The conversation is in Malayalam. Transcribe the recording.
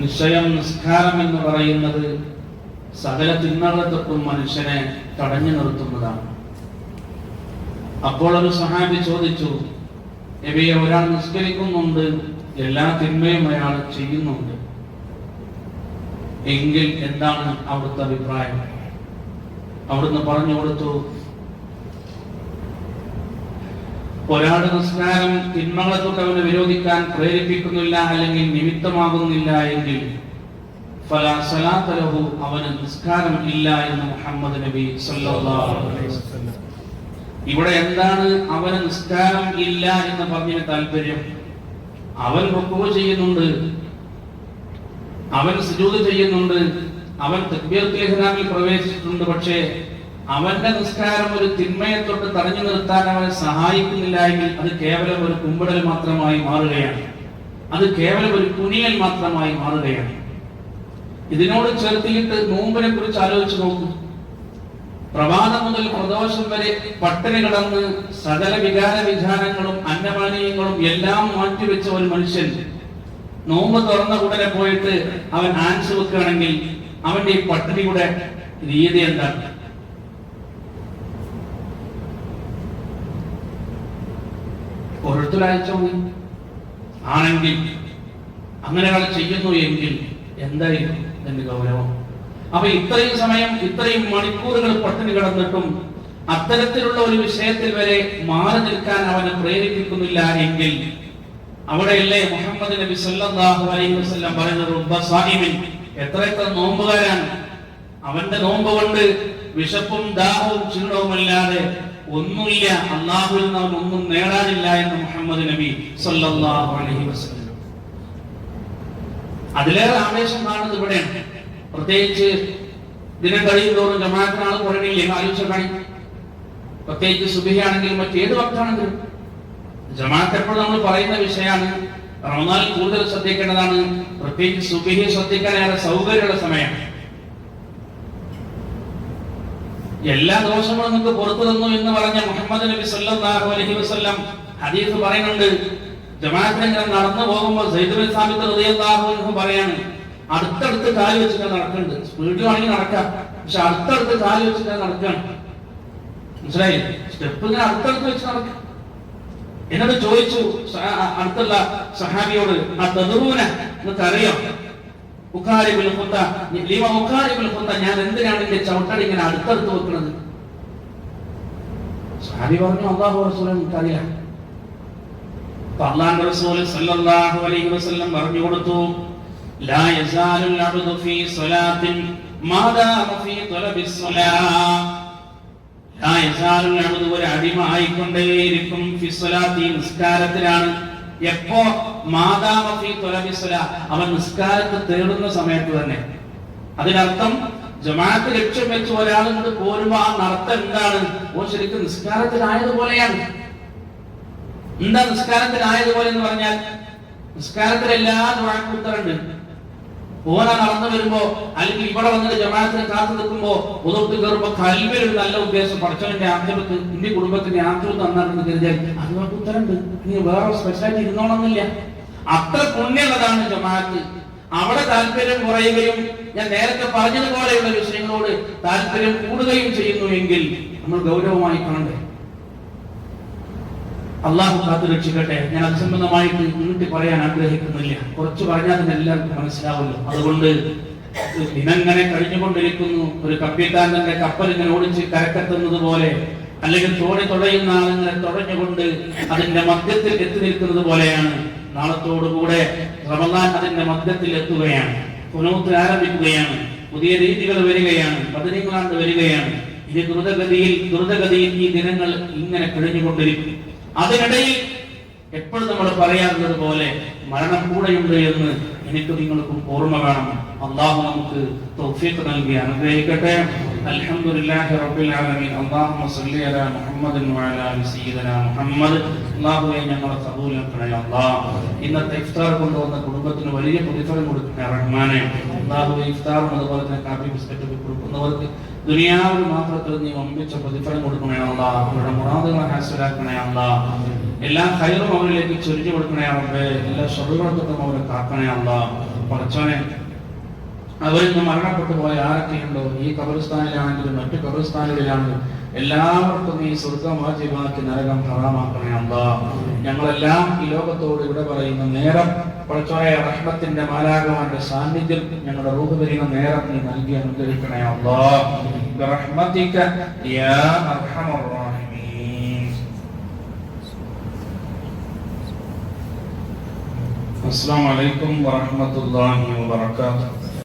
നിശ്ചയം നിസ്കാരം എന്ന് പറയുന്നത് സകല തിന്മകളെ തൊട്ടും മനുഷ്യനെ തടഞ്ഞു നിർത്തുന്നതാണ്. അപ്പോൾ ഒരു സഹാബി ചോദിച്ചു എവയെ ഒരാൾ നിസ്കരിക്കുന്നുണ്ട് എല്ലാ തിന്മയും അയാൾ ചെയ്യുന്നുണ്ട്. എങ്കിൽ എന്താണ് അവിടുത്തെ അഭിപ്രായം? അവിടുന്ന് പറഞ്ഞു കൊടുത്തു ഒരാളുടെ നിസ്കാരം തിന്മകളെ തൊട്ട് അവനെ വിരോധിക്കാൻ പ്രേരിപ്പിക്കുന്നില്ല അല്ലെങ്കിൽ നിമിത്തമാകുന്നില്ല എങ്കിൽ അവന് നിസ്കാരം ഇല്ല എന്ന് മുഹമ്മദ് നബി ഇവിടെ എന്താണ് അവന് നിസ്കാരം ഇല്ല എന്ന് പറഞ്ഞ താല്പര്യം? അവൻ ഒക്കുവ ചെയ്യുന്നുണ്ട്. അവൻ സുജൂത് ചെയ്യുന്നുണ്ട്. അവൻ തക്ബീർ ലേഖനാമിൽ പ്രവേശിച്ചിട്ടുണ്ട്. പക്ഷേ അവന്റെ നിസ്കാരം ഒരു തിന്മയെ തൊട്ട് തടഞ്ഞു നിർത്താൻ അവനെ സഹായിക്കുന്നില്ല എങ്കിൽ അത് കേവലം ഒരു കുമ്പിടൽ മാത്രമായി മാറുകയാണ്. അത് കേവലം ഒരു കുനിയൽ മാത്രമായി മാറുകയാണ്. ഇതിനോട് ചേർത്തിയിട്ട് നോമ്പിനെ കുറിച്ച് ആലോചിച്ച് നോക്കൂ. പ്രഭാതം മുതൽ പ്രദോഷം വരെ പട്ടിണി കിടന്ന് സകല വികാര വിധാനങ്ങളും അന്നപാനീയങ്ങളും എല്ലാം മാറ്റിവെച്ച ഒരു മനുഷ്യൻ. നോമ്പ് തുറന്ന ഉടനെ പോയിട്ട് അവൻ ആൻസ് വെക്കുകയാണെങ്കിൽ അവന്റെ ഈ പട്ടിണിയുടെ രീതി എന്താണ്? ഓരോരുത്തരാഴ്ച ആണെങ്കിൽ അങ്ങനെ ഒരാൾ ചെയ്യുന്നു എങ്കിൽ എന്തായിരിക്കും എന്റെ ഗൗരവം? അപ്പൊ ഇത്രയും സമയം ഇത്രയും മണിക്കൂറുകൾ പട്ടിണി കിടന്നിട്ടും അത്തരത്തിലുള്ള ഒരു വിഷയത്തിൽ വരെ മാറി നിൽക്കാൻ അവനെ പ്രേരിപ്പിക്കുന്നില്ല എങ്കിൽ അവിടെയല്ലേ മുഹമ്മദ് നബി സല്ലല്ലാഹു അലൈഹി വസല്ലം പറയുന്നത് "റുബ്ബ സാഹിബിൻ? എത്ര എത്ര നോമ്പുകാരാണ്. അവന്റെ നോമ്പ് കൊണ്ട് വിശപ്പും ദാഹവും ക്ഷീണവുമല്ലാതെ ഒന്നുമില്ല. അള്ളാഹുവിൽ അവൻ ഒന്നും നേടാനില്ല എന്ന് മുഹമ്മദ് നബി സല്ലല്ലാഹു അലൈഹി വസല്ലം. അതിലേറെ ആവേശം കാണുന്നത് ഇവിടെയാണ്. പ്രത്യേകിച്ച് ദിനം കഴിയുന്തോറും ജമാഅത്തിനാൾ കുറയണില്ലേ ആലോചിച്ച കാണി. പ്രത്യേകിച്ച് സുബിയാണെങ്കിലും മറ്റേത് വക്താണെങ്കിലും. ജമാഅത്ത് എപ്പോഴും നമ്മൾ പറയുന്ന വിഷയമാണ്. റമദാനിൽ കൂടുതൽ ശ്രദ്ധിക്കേണ്ടതാണ്. പ്രത്യേകിച്ച് സുബിഹി ശ്രദ്ധിക്കാൻ ഏറെ സൗകര്യമുള്ള സമയമാണ്. എല്ലാ ദോഷങ്ങളും നിങ്ങൾക്ക് പുറത്തു തന്നു എന്ന് പറഞ്ഞ മുഹമ്മദ് നബി സല്ലല്ലാഹു അലൈഹി വസല്ലം ഹദീസ് പറയുന്നുണ്ട്. ജമാഅത്തിന് നടന്നു പോകുമ്പോൾ സൈദുൽ സാബിത്ത് റളിയല്ലാഹു അൻഹു പറയാണ് അടുത്തടുത്ത് കാൽ വെച്ചിട്ട് നടക്കുന്നുണ്ട് സ്പീഡിൽ വേണമെങ്കിൽ നടക്കാം. പക്ഷെ അടുത്തടുത്ത് കാൽ വെച്ചിട്ട് നടക്കണം. മനസ്സിലായി സ്റ്റെപ്പ് ഇങ്ങനെ അടുത്തടുത്ത് വെച്ച് നടക്കാം. എന്നോട് ചോദിച്ചു അടുത്തുള്ള സഹാബിയോട് ആ തദറൂന നിങ്ങൾക്ക് അറിയാം ഉഖാരിബുൽ ഖുത്ത. ലീവ ഉഖാരിബുൽ ഖുത്ത ഞാൻ എന്തിനാണ് എന്റെ ചവിട്ടടി ഇങ്ങനെ അടുത്തടുത്ത് വെക്കുന്നത് സഹാബി പറഞ്ഞു അള്ളാഹു റസൂലെ അപ്പൊ അള്ളാഹുവിന്റെ റസൂൽ സല്ലല്ലാഹു അലൈഹി വസല്ലം പറഞ്ഞു കൊടുത്തു ലാ യസാലുൽ അബ്ദു ഫീ സ്വലാത്തിൻ മാദാ ഫീ തലബിസ് സ്വലാ. ലാ യസാലുൽ അബ്ദു ഒരു അടിമ ആയിക്കൊണ്ടേയിരിക്കും ഫീ സ്വലാത്തി നിസ്കാരത്തിലാണ്. എപ്പോ മാദാമ തുലബിസുല അവൻ നിസ്കാരത്ത് തേടുന്ന സമയത്ത് തന്നെ. അതിനർത്ഥം ജമാഅത്ത് ലക്ഷ്യം വെച്ച് ഒരാൾ കൊണ്ട് പോരുമ്പോ ആ നടത്തം എന്താണ്? ഓ ശരിക്കും നിസ്കാരത്തിലായതുപോലെയാണ്. എന്താ നിസ്കാരത്തിലായതുപോലെ എന്ന് പറഞ്ഞാൽ നിസ്കാരത്തിൽ എല്ലാ ദുആക്കും ഉത്തരമുണ്ട്. ഓന നടന്നു വരുമ്പോ അല്ലെങ്കിൽ ഇവിടെ വന്നിട്ട് ജമാഅത്തിന് കാത്തു നിൽക്കുമ്പോ ഉദർത്ത് കയറുമ്പോ കൽവിൽ ഒരു നല്ല ഉദ്ദേശം പഠിച്ചവന്റെ ആഗ്രഹത്ത് ഇന്ത്യ കുടുംബത്തിന്റെ ആഗ്രഹം തന്നാണെന്ന് കരുതിയാൽ നമുക്ക് ഉത്തരമുണ്ട്. നീ വേറെ സ്പെഷ്യലായിട്ട് ഇരുന്നോണമെന്നില്ല അത്ര പുണ്യമുള്ളതാണ് ജമാഅത്ത്. അവിടെ താല്പര്യം കുറയുകയും ഞാൻ നേരത്തെ പറഞ്ഞതുപോലെയുള്ള വിഷയങ്ങളോട് താല്പര്യം കൂടുകയും ചെയ്യുന്നു എങ്കിൽ നമ്മൾ ഗൗരവമായി കാണണ്ടേ? അള്ളാഹു കാത്തു രക്ഷിക്കട്ടെ. ഞാൻ അത് സംബന്ധമായിട്ട് നീട്ടി പറയാൻ ആഗ്രഹിക്കുന്നില്ല. കുറച്ച് പറഞ്ഞാൽ തന്നെ എല്ലാവർക്കും മനസ്സിലാവുമല്ലോ. അതുകൊണ്ട് ദിനങ്ങനെ കഴിഞ്ഞുകൊണ്ടിരിക്കുന്നു. ഒരു കപ്പിത്താൻ തന്റെ കപ്പൽ ഇങ്ങനെ ഓടിച്ച് കരക്കെത്തുന്നത് പോലെ അല്ലെങ്കിൽ തോണി തുഴയുന്ന ആളുകളെ തുഴഞ്ഞുകൊണ്ട് അതിന്റെ മധ്യത്തിൽ എത്തി നിൽക്കുന്നത് പോലെയാണ്. നാളത്തോടുകൂടെ റമദാൻ അതിന്റെ മധ്യത്തിൽ എത്തുകയാണ്. പുനൂത്ത് ആരംഭിക്കുകയാണ്. പുതിയ രീതികൾ വരികയാണ്. പതിനീങ്ങളാണ്ട് വരികയാണ്. ഇത് ദ്രുതഗതിയിൽ ദ്രുതഗതിയിൽ ഈ ദിനങ്ങൾ ഇങ്ങനെ കഴിഞ്ഞുകൊണ്ടിരിക്കും. അതിനിടയിൽ എപ്പോഴും നമ്മൾ പറയാറുള്ളത് പോലെ മരണം കൂടെയുണ്ട് എന്ന് എനിക്ക് നിങ്ങൾക്കും ഓർമ്മ വേണം അള്ളാഹു നമുക്ക് തൗഫീഖ് നൽകി അനുഗ്രഹിക്കട്ടെ. അൽഹംദുലില്ലാഹി റബ്ബിൽ ആലമീൻ. അല്ലാഹുമ്മ സ്വല്ലി അലാ മുഹമ്മദിൻ വഅലാ ആലി സയ്യിദനാ മുഹമ്മദ്. അല്ലാഹുവേ ഞങ്ങളെ കബൂലാക്കണേ അല്ലാഹ്. ഇന്നത്തെ ഇഫ്താർ കൊണ്ടുവന്ന കുടുംബത്തിന് വലിയ പ്രതിഫലം കൊടുക്കണേ റഹ്മാനെ. അല്ലാഹുവേ ഇഫ്താറും അതുപോലെ തന്നെ കാപ്പി ബിസ്ക്കറ്റ് ഒക്കെ കൊടുക്കുന്നവർക്ക് ദുനിയാവിൽ മാത്രത്തിൽ നീ ഒമ്പിച്ച പ്രതിഫലം കൊടുക്കണേ അല്ലാഹ് അവരുടെ മുറാദുകളെ ഹാസിലാക്കണേ അല്ലാഹ് എല്ലാ ഹൈറും അവരിലേക്ക് ചൊരിഞ്ഞു കൊടുക്കണേ അവരുടെ എല്ലാ ഷറുകളത്തൊട്ടും അവരെ കാക്കണേ അല്ല അതുപോലെ മരണപ്പെട്ടു പോയ ആരൊക്കെയുണ്ടോ? ഈ കബറിസ്ഥാനിലാണെങ്കിലും മറ്റു കബറിസ്ഥാനുകളിലാണെങ്കിലും എല്ലാവർക്കും ഈ സ്വർഗം വാജിബാക്കി നരകം ഹറാമാക്കണേ അമ്പാ ഞങ്ങളെല്ലാം ഈ ലോകത്തോട് ഇവിടെ പറയുന്ന നേരം പഴച്ചായ റഹ്മത്തിന്റെ മാലാകമാന്റെ സാന്നിധ്യം ഞങ്ങളുടെ റൂഹ് വരുന്ന നേരം നീ നൽകി അനുഗ്രഹിക്കണേ അമ്പാ റഹ്മത്തിക്ക യാ അർഹമർ റഹീം അസ്സലാമു അലൈക്കും വറഹ്മത്തുള്ളാഹി വബറകാതുഹു.